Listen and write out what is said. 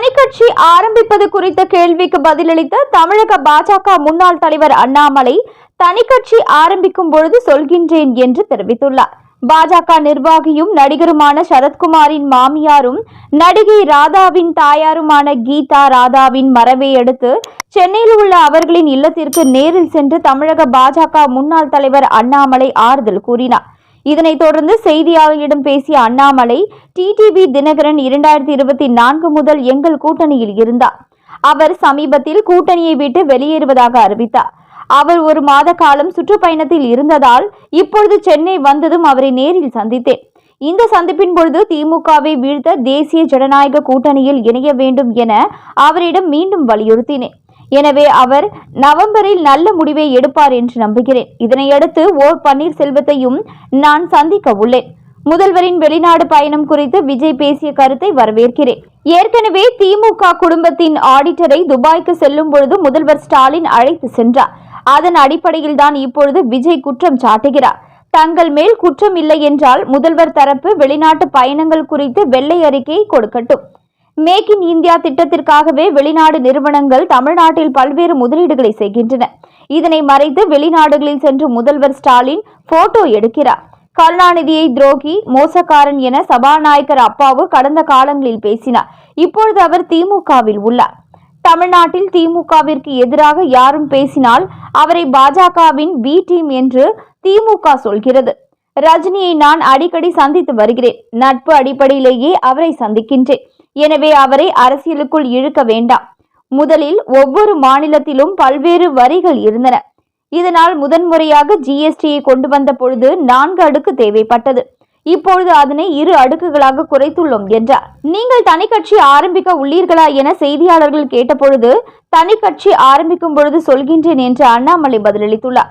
தனிக்கட்சி ஆரம்பிப்பது குறித்த கேள்விக்கு பதிலளித்த தமிழக பாஜக முன்னாள் தலைவர் அண்ணாமலை தனிக்கட்சி ஆரம்பிக்கும் பொழுது சொல்கின்றேன் என்று தெரிவித்துள்ளார். பாஜக நிர்வாகியும் நடிகருமான சரத்குமாரின் மாமியாரும் நடிகை ராதாவின் தாயாருமான கீதா ராதாவின் மறைவை அடுத்து சென்னையில் உள்ள அவர்களின் இல்லத்திற்கு நேரில் சென்று தமிழக பாஜக முன்னாள் தலைவர் அண்ணாமலை ஆறுதல் கூறினார். இதனைத் தொடர்ந்து செய்தியாளர்களிடம் பேசிய அண்ணாமலை டிடிவி தினகரன் இரண்டாயிரத்தி இருபத்தி நான்கு முதல் எங்கள் கூட்டணியில் இருந்தார். அவர் சமீபத்தில் கூட்டணியை விட்டு வெளியேறுவதாக அறிவித்தார். அவர் ஒரு மாத காலம் சுற்றுப்பயணத்தில் இருந்ததால் இப்பொழுது சென்னை வந்ததும் அவரை நேரில் சந்தித்தேன். இந்த சந்திப்பின் பொழுது திமுகவை வீழ்த்த தேசிய ஜனநாயக கூட்டணியில் இணைய வேண்டும் என அவரிடம் மீண்டும் வலியுறுத்தினேன். எனவே அவர் நவம்பரில் நல்ல முடிவை எடுப்பார் என்று நம்புகிறேன். இதனையடுத்து ஓ. பன்னீர்செல்வத்தையும் நான் சந்திக்க உள்ளேன். முதல்வரின் வெளிநாடு பயணம் குறித்து விஜய் பேசிய கருத்தை வரவேற்கிறேன். ஏற்கனவே திமுக குடும்பத்தின் ஆடிட்டரை துபாய்க்கு செல்லும் பொழுது முதல்வர் ஸ்டாலின் அழைத்து சென்றார். அதன் அடிப்படையில் தான் இப்பொழுது விஜய் குற்றம் சாட்டுகிறார். தங்கள் மேல் குற்றம் இல்லை என்றால் முதல்வர் தரப்பு வெளிநாட்டு பயணங்கள் குறித்து வெள்ளை அறிக்கை கொடுக்கட்டும். மேக் இன் இந்தியா திட்டத்திற்காகவே வெளிநாடு நிறுவனங்கள் தமிழ்நாட்டில் பல்வேறு முதலீடுகளை செய்கின்றன. இதனை மறைத்து வெளிநாடுகளில் சென்று முதல்வர் ஸ்டாலின் போட்டோ எடுக்கிறார். கருணாநிதியை துரோகி மோசக்காரன் என சபாநாயகர் அப்பாவு கடந்த காலங்களில் பேசினார். இப்பொழுது அவர் திமுகவில் உள்ளார். தமிழ்நாட்டில் திமுகவிற்கு எதிராக யாரும் பேசினால் அவரை பாஜகவின் பி டீம் என்று திமுக சொல்கிறது. ரஜினியை நான் அடிக்கடி சந்தித்து வருகிறேன். நட்பு அடிப்படையிலேயே அவரை சந்திக்கின்றேன். எனவே அவரை அரசியலுக்குள் இழுக்க வேண்டாம். முதலில் ஒவ்வொரு மாநிலத்திலும் பல்வேறு வரிகள் இருந்தன. இதனால் முதன்முறையாக ஜிஎஸ்டியை கொண்டு வந்த பொழுது நான்கு அடுக்கு தேவைப்பட்டது. இப்பொழுது அதனை இரு அடுக்குகளாக குறைத்துள்ளோம் என்றார். நீங்கள் தனி கட்சி ஆரம்பிக்க உள்ளீர்களா என செய்தியாளர்கள் கேட்டபொழுது தனி கட்சி ஆரம்பிக்கும் பொழுது சொல்கின்றேன் என்று அண்ணாமலை பதிலளித்துள்ளார்.